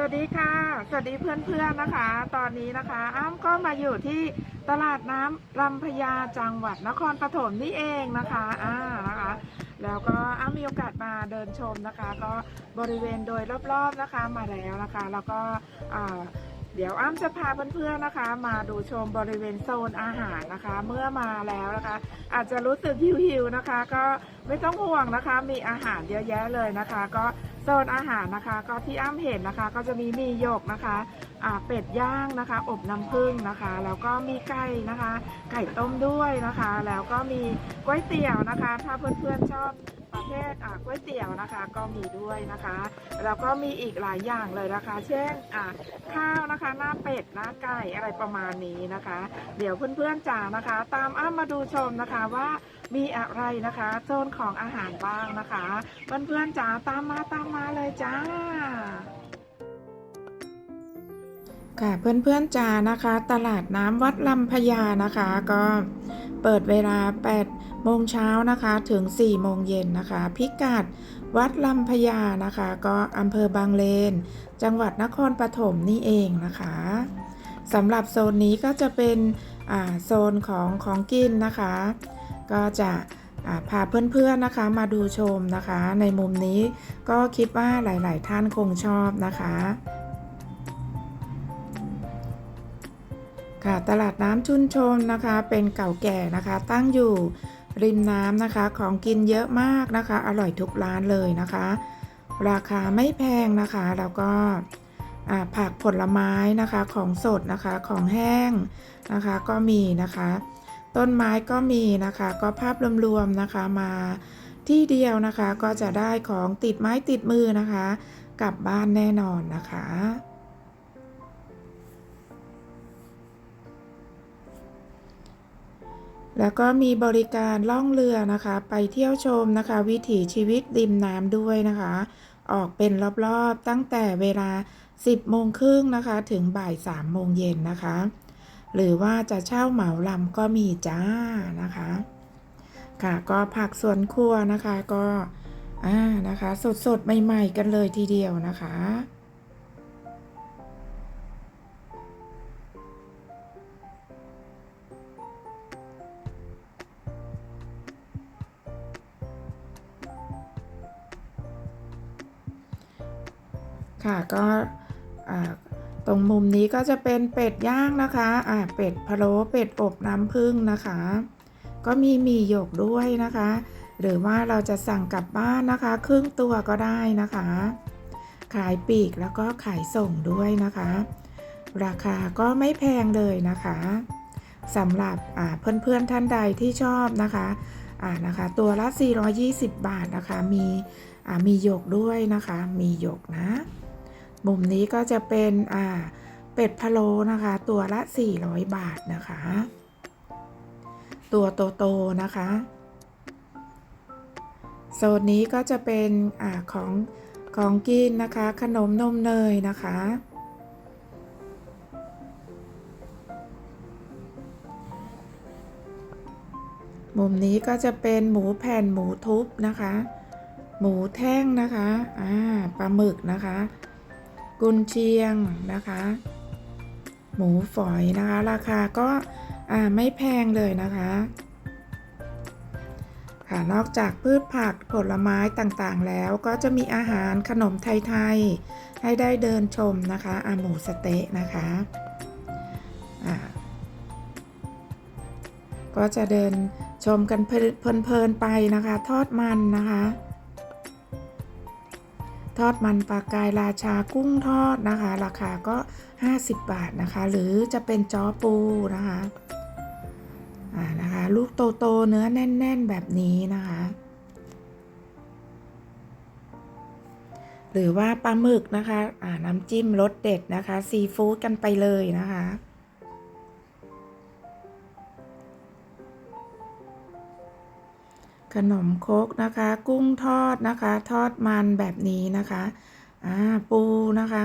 สวัสดีค่ะ สวัสดีเพื่อนๆนะคะ ตอนนี้นะคะ อ้ำก็มาอยู่ที่ตลาดน้ำลำพญาจังหวัดนครปฐมนี่เองนะคะอ่านะคะ แล้วก็อ้ำมีโอกาสมาเดินชมนะคะ ก็บริเวณโดยรอบๆนะคะมาแล้วนะคะ แล้วก็อ่าเดี๋ยวอ้ำจะพาเพื่อนๆนะคะ มาดูชมบริเวณโซนอาหารนะคะ เมื่อมาแล้วนะคะ อาจจะรู้สึกหิวๆนะคะ ก็ไม่ต้องห่วงนะคะ มีอาหารเยอะแยะเลยนะคะ ก็ ซนอาหารนะคะ ก็ที่อ้ำเห็นนะคะ ก็จะมีมีหยกนะคะอ่าเป็ดย่างนะคะ อบน้ำผึ้งนะคะ แล้วก็มีไก่นะคะ ไก่ต้มด้วยนะคะ แล้วก็มีก๋วยเตี๋ยวนะคะ ถ้าเพื่อนๆชอบ เภทอ่าก๋วยเตี๋ยวนะคะก็มีด้วยนะคะแล้วก็มีอีกหลายอย่างเลยนะคะ เช่นข้าวนะคะหน้าเป็ดหน้าไก่อะไรประมาณนี้นะคะ เดี๋ยวเพื่อนๆจ๋านะคะ ตามอ้ำมาดูชมนะคะว่ามีอะไรนะคะโซนของอาหารบ้างนะคะเพื่อนๆจ๋าตามมาตามมาเลยจ้าค่ะเพื่อนๆจ๋านะคะ ตลาดน้ำวัดลำพญานะคะ ก็เปิดเวลา8 โมงเช้านะคะถึง 4 โมงเย็นนะคะ พิกัดวัดลำพญานะคะ ก็อำเภอบางเลน จังหวัดนครปฐมนี่เองนะคะสำหรับโซนนี้ก็จะเป็นโซนของของกินนะคะ ก็จะพาเพื่อนๆนะคะมาดูชมนะคะ ในมุมนี้ก็คิดว่าหลาย ๆ ท่านคงชอบนะคะค่ะตลาดน้ำชุนชนนะคะเป็นเก่าแก่นะคะตั้งอยู่ ริมน้ำนะคะ ของกินเยอะมากนะคะ อร่อยทุกร้านเลยนะคะ ราคาไม่แพงนะคะ แล้วก็ผักผลไม้นะคะของสดนะคะของแห้งนะคะก็มีนะคะ ต้นไม้ก็มีนะคะ ก็ภาพรวมๆนะคะมาที่เดียวนะคะก็จะได้ของติดไม้ติดมือนะคะ กลับบ้านแน่นอนนะคะ แล้วก็มีบริการล่องเรือนะคะ ไปเที่ยวชมนะคะ วิถีชีวิตริมน้ำด้วยนะคะ ออกเป็นรอบๆตั้งแต่เวลา 10โมงครึ่งนะคะ ถึงบ่าย3โมงเย็นนะคะ หรือว่าจะเช่าเหมาลำก็มีจ้านะคะ ค่ะก็ผักสวนครัวนะคะก็อ่านะคะ สดๆ ใหม่ ๆ กันเลยทีเดียวนะคะ ค่ะก็ตรงมุมนี้ก็จะเป็นเป็ดย่างนะคะอ่าเป็ดพะโล้เป็ดอบน้ำผึ้งนะคะ ก็มีหมีหยกด้วยนะคะ หรือว่าเราจะสั่งกลับบ้านนะคะ ครึ่งตัวก็ได้นะคะ ขายปีกแล้วก็ขายส่งด้วยนะคะ ราคาก็ไม่แพงเลยนะคะสำหรับอ่าเพื่อนๆท่านใดที่ชอบนะคะอ่านะคะ ตัวละ 420 บาทนะคะ มีอ่ามีหยกด้วยนะคะ มีหยกนะ มุมนี้ก็จะเป็นอ่าเป็ดพะโล้นะคะ ตัวละ 400 บาทนะคะ ตัวโตๆนะคะโซนนี้ก็จะเป็นอาของของกินนะคะ ขนมนมเนยนะคะ มุมนี้ก็จะเป็นหมูแผ่นหมูทุบนะคะ หมูแท่งนะคะอ่าปลาหมึกนะคะ กุนเชียงนะคะ หมูฝอยนะคะ ราคาก็าไม่แพงเลยนะคะ ค่ะนอกจากพืชผักผลไม้ต่างๆ แล้วก็จะมีอาหารขนมไทยๆให้ได้เดินชมนะคะอาหมูสเต๊ะนะคะอ่าก็จะเดินชมกันเพลินๆไปนะคะ ทอดมันนะคะ ทอดมันปลากายราชากุ้งทอดนะคะ ราคาก็ 50 บาทนะคะ หรือจะเป็นจ้อปูนะคะอ่านะคะลูกโตๆเนื้อแน่น ๆ แบบนี้นะคะ หรือว่าปลาหมึกนะคะอ่าน้ำจิ้มรสเด็ดนะคะซีฟู้ดกันไปเลยนะคะ ขนมคกนะคะ กุ้งทอดนะคะ ทอดมันแบบนี้นะคะอ่าปูนะคะ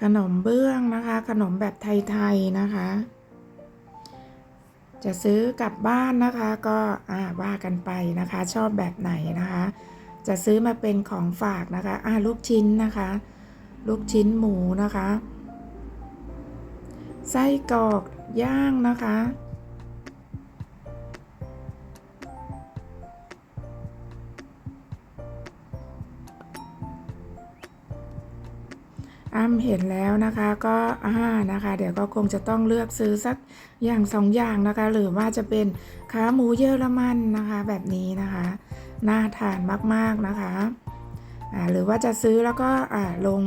ขนมเบื้องนะคะ ขนมแบบไทยๆนะคะ จะซื้อกลับบ้านนะคะก็อ่าว่ากันไปนะคะ ชอบแบบไหนนะคะ จะซื้อมาเป็นของฝากนะคะอ่าลูกชิ้นนะคะ ลูกชิ้นหมูนะคะ ไส้กรอกย่างนะคะ อ้ำเห็นแล้วนะคะก็อ่านะคะ เดี๋ยวก็คงจะต้องเลือกซื้อสักอย่างสองอย่างนะคะ หรือว่าจะเป็นขาหมูเยอรมันนะคะ แบบนี้นะคะ น่าทานมากๆนะคะอ่าหรือว่าจะซื้อแล้วก็อ่าลง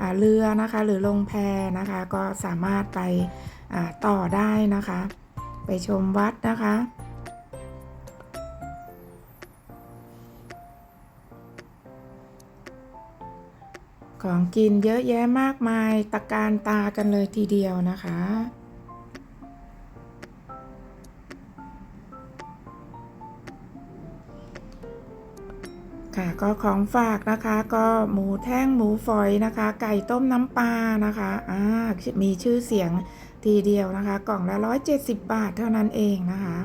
อ่าเรือนะคะ หรือลงแพนะคะ ก็สามารถไปอ่าต่อได้นะคะ ไปชมวัดนะคะ ของกินเยอะแยะมากมายตะการตากันเลยทีเดียวนะคะ ค่ะก็ของฝากนะคะก็หมูแท่งหมูฝอยนะคะ ไก่ต้มน้ำปลานะคะอ่ามีชื่อเสียงทีเดียวนะคะ กล่องละ 170 บาทเท่านั้นเองนะคะ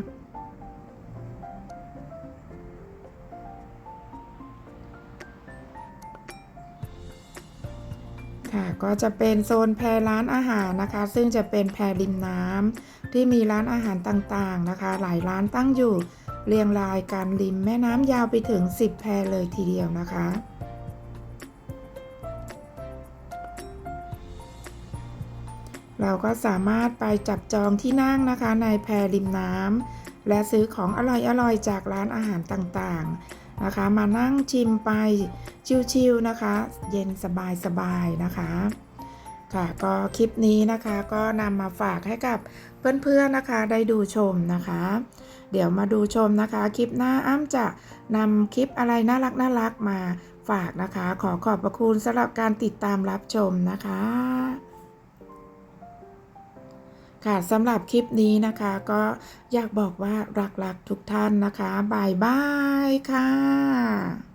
ก็จะเป็นโซนแพรร้านอาหารนะคะ ซึ่งจะเป็นแพรริมน้ำที่มีร้านอาหารต่างๆนะคะ หลายร้านตั้งอยู่เรียงรายกันริมแม่น้ำยาวไปถึง 10 แพรเลยทีเดียวนะคะเราก็สามารถไปจับจองที่นั่งนะคะในแพรริมน้ำและซื้อของอร่อยๆ จากร้านอาหารต่างๆ นะคะ มานั่งชิมไปชิวๆนะคะ เย็นสบายๆนะคะค่ะก็คลิปนี้นะคะก็นำมาฝากให้กับเพื่อนๆนะคะได้ดูชมนะคะ เดี๋ยวมาดูชมนะคะ คลิปหน้าอ้ำจะนำคลิปอะไรน่ารักน่ารักมาฝากนะคะ ขอขอบพระคุณสำหรับการติดตามรับชมนะคะ ค่ะสำหรับคลิปนี้นะคะก็อยากบอกว่ารักๆทุกท่านนะคะบายบายค่ะ